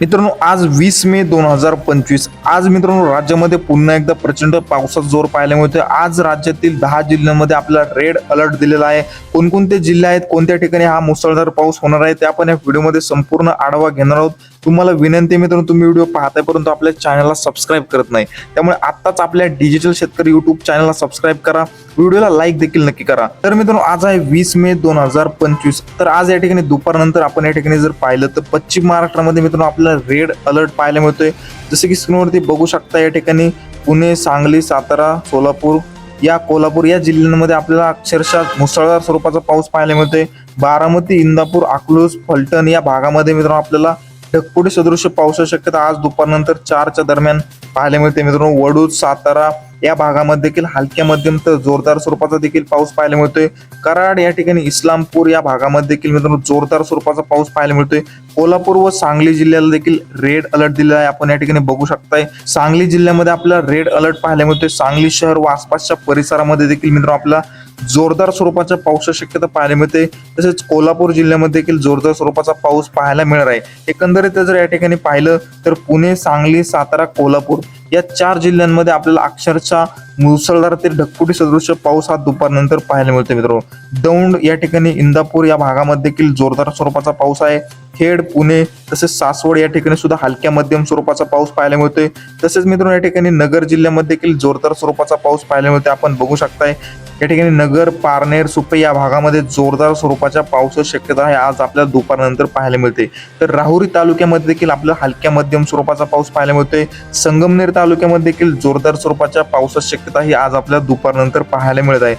मित्रांनो आज वीस मे दोन हजार पंचवीस. आज मित्रांनो राज्यामध्ये पुन्हा एकदा प्रचंड पावसाचा जोर पाहायला मिळतोय. आज राज्यातील दहा जिल्ह्यांमध्ये आपल्याला रेड अलर्ट दिलेला आहे. कोणकोणते जिल्हे आहेत कोणत्या ठिकाणी हा मुसळधार पाऊस होणार आहे ते आपण या व्हिडिओमध्ये संपूर्ण आढावा घेणार आहोत. तुम्हाला विनंती मित्रांनो तुम्ही व्हिडिओ पाहताय परंतु आपल्या चॅनलला सबस्क्राईब करत नाही. त्यामुळे आत्ताच आपल्या डिजिटल शेतकरी युट्यूब चॅनलला सबस्क्राईब करा. व्हिडिओला लाईक देखील नक्की करा. तर मित्रांनो आज आहे वीस मे दोन हजार पंचवीस. तर आज या ठिकाणी दुपारनंतर आपण या ठिकाणी जर पाहिलं तर पश्चिम महाराष्ट्रामध्ये मित्रांनो आपल्याला रेड अलर्ट पाहायला मिळतोय. जसं की स्क्रीनवरती बघू शकता या ठिकाणी पुणे सांगली सातारा सोलापूर या कोल्हापूर या जिल्ह्यांमध्ये आपल्याला अक्षरशः मुसळधार स्वरूपाचा पाऊस पाहायला मिळतोय. बारामती इंदापूर अकलूज फलटण या भागामध्ये मित्रांनो आपल्याला ढगफुटी सदृश्य पावसाची शक्यता आज दुपारनंतर चारच्या दरम्यान पाहायला मिळते मित्रांनो वडूज सातारा या भागामध्ये देखील हलक्या मध्यम तर जोरदार स्वरूपाचा देखील पाऊस पाहायला मिळतोय. कराड या ठिकाणी इस्लामपूर या भागामध्ये देखील मित्रांनो जोरदार स्वरूपाचा पाऊस पाहायला मिळतोय. कोल्हापूर व सांगली जिल्ह्याला देखील रेड अलर्ट दिलेला आहे. आपण या ठिकाणी बघू शकताय. सांगली जिल्ह्यामध्ये आपल्याला रेड अलर्ट पाहायला मिळतोय. सांगली शहर व आसपासच्या परिसरामध्ये देखील मित्रांनो आपल्याला जोरदार स्वरूपाच्या पावसाची शक्यता पाहायला मिळते. तसेच कोल्हापूर जिल्ह्यामध्ये देखील जोरदार स्वरूपाचा पाऊस पाहायला मिळणार आहे. एकंदरीत जर या ठिकाणी पाहिलं तर पुणे सांगली सातारा कोल्हापूर या चार जिल्ह्यांमध्ये आपल्याला अक्षरशः मुसळधार ते सदृश पाऊस हा दुपारनंतर पाहायला मिळतो मित्रांनो दौंड या ठिकाणी इंदापूर या भागामध्ये देखील जोरदार स्वरूपाचा पाऊस आहे. खेड पुणे तसेच सासवड या ठिकाणी सुद्धा हलक्या मध्यम स्वरूपाचा पाऊस पाहायला मिळतोय. तसेच मित्रांनो या ठिकाणी नगर जिल्ह्यामध्ये देखील जोरदार स्वरूपाचा पाऊस पाहायला मिळतोय. आपण बघू शकताय या ठिकाणी नगर पारनेर सुपे या भागामध्ये जोरदार स्वरूपाच्या पावसाची शक्यता आहे. आज आपल्याला दुपारनंतर पाहायला मिळते. तर राहुरी तालुक्यामध्ये देखील आपल्याला हलक्या मध्यम स्वरूपाचा पाऊस पाहायला मिळतोय. संगमनेर तालुक्यामध्ये देखील जोरदार स्वरूपाच्या पावसाची शक्यता ही आज आपल्याला दुपारनंतर पाहायला मिळत आहे.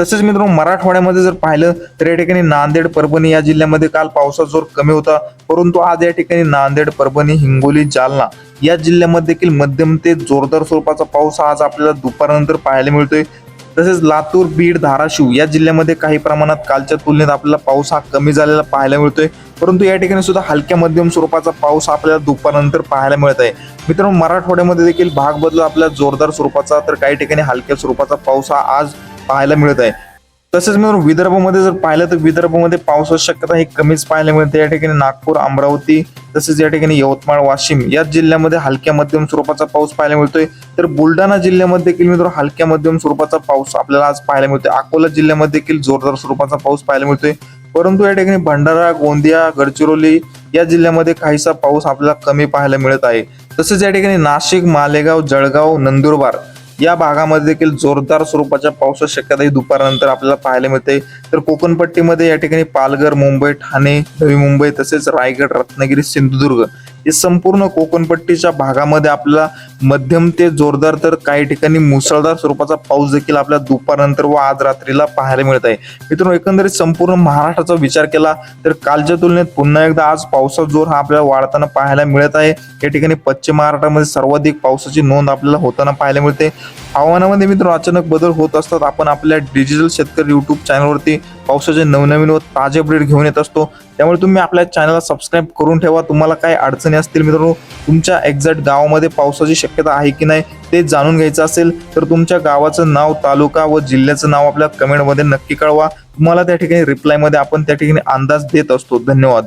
तसेच मित्रांनो मराठवाड्यामध्ये जर पाहिलं तर या ठिकाणी नांदेड परभणी या जिल्ह्यामध्ये काल पावसाचा जोर कमी होता. परंतु आज या ठिकाणी नांदेड परभणी हिंगोली जालना या जिल्ह्यामध्ये देखील मध्यम ते जोरदार स्वरूपाचा पाऊस आज आपल्याला दुपारनंतर पाहायला मिळतोय. तसेच लातूर बीड धाराशिव या जिल्ह्यामध्ये काही प्रमाणात कालच्या तुलनेत आपल्याला पाऊस हा कमी झालेला पाहायला मिळतोय. परंतु या ठिकाणी सुद्धा हलक्या मध्यम स्वरूपाचा पाऊस आपल्याला दुपारनंतर पाहायला मिळत आहे. मित्रांनो मराठवाड्यामध्ये देखील भाग बदल आपल्याला जोरदार स्वरूपाचा तर काही ठिकाणी हलक्या स्वरूपाचा पाऊस हा आज पाहायला मिळत आहे. तसेच मित्रांनो विदर्भामध्ये जर पाहिलं तर विदर्भामध्ये पावसाची शक्यता ही कमीच पाहायला मिळते. या ठिकाणी नागपूर अमरावती तसेच या ठिकाणी यवतमाळ वाशिम या जिल्ह्यामध्ये हलक्या मध्यम स्वरूपाचा पाऊस पाहायला मिळतोय. तर बुलढाणा जिल्ह्यामध्ये देखील मित्रांनो हलक्या मध्यम स्वरूपाचा पाऊस आपल्याला आज पाहायला मिळतोय. अकोला जिल्ह्यामध्ये देखील जोरदार स्वरूपाचा पाऊस पाहायला मिळतोय. परंतु या ठिकाणी भंडारा गोंदिया गडचिरोली या जिल्ह्यामध्ये काहीसा पाऊस आपल्याला कमी पाहायला मिळत आहे. तसेच या ठिकाणी नाशिक मालेगाव जळगाव नंदुरबार या भागामध्ये देखील जोरदार स्वरूपाच्या पावसाची शक्यता ही दुपारनंतर आपल्याला पाहायला मिळते. तर कोकणपट्टीमध्ये या ठिकाणी पालघर मुंबई ठाणे नवी मुंबई तसेच रायगड रत्नागिरी सिंधुदुर्ग हे संपूर्ण कोकणपट्टीच्या भागामध्ये आपल्याला मध्यम ते जोरदार तर काही ठिकाणी मुसळधार स्वरूपाचा पाऊस देखील आपल्या दुपारनंतर व आज रात्रीला पाहायला मिळत आहे. मित्रांनो एकंदरीत संपूर्ण महाराष्ट्राचा विचार केला तर कालच्या तुलनेत पुन्हा एकदा आज पावसाचा जोर हा आपल्याला वाढताना पाहायला मिळत आहे. या ठिकाणी पश्चिम महाराष्ट्रामध्ये सर्वाधिक पावसाची नोंद आपल्याला होताना पाहायला मिळते. हवामानामध्ये मित्र अचानक बदल होत असतात. आपण आपल्या डिजिटल शेतकरी युट्यूब चॅनलवरती पावसाचे नवनवीन व ताजे अपडेट घेऊन येत असतो. त्यामुळे तुम्ही आपल्या चॅनलला सबस्क्राईब करून ठेवा. तुम्हाला काय अडचणी असतील मित्रांनो तुमच्या एक्झॅक्ट गावामध्ये पावसाची शक्यता आहे की नाही ते जाणून घ्यायचं असेल तर तुमच्या गावाचं नाव तालुका व जिल्ह्याचं नाव आपल्या कमेंटमध्ये नक्की कळवा. तुम्हाला त्या ठिकाणी रिप्लायमध्ये आपण त्या ठिकाणी अंदाज देत असतो. धन्यवाद.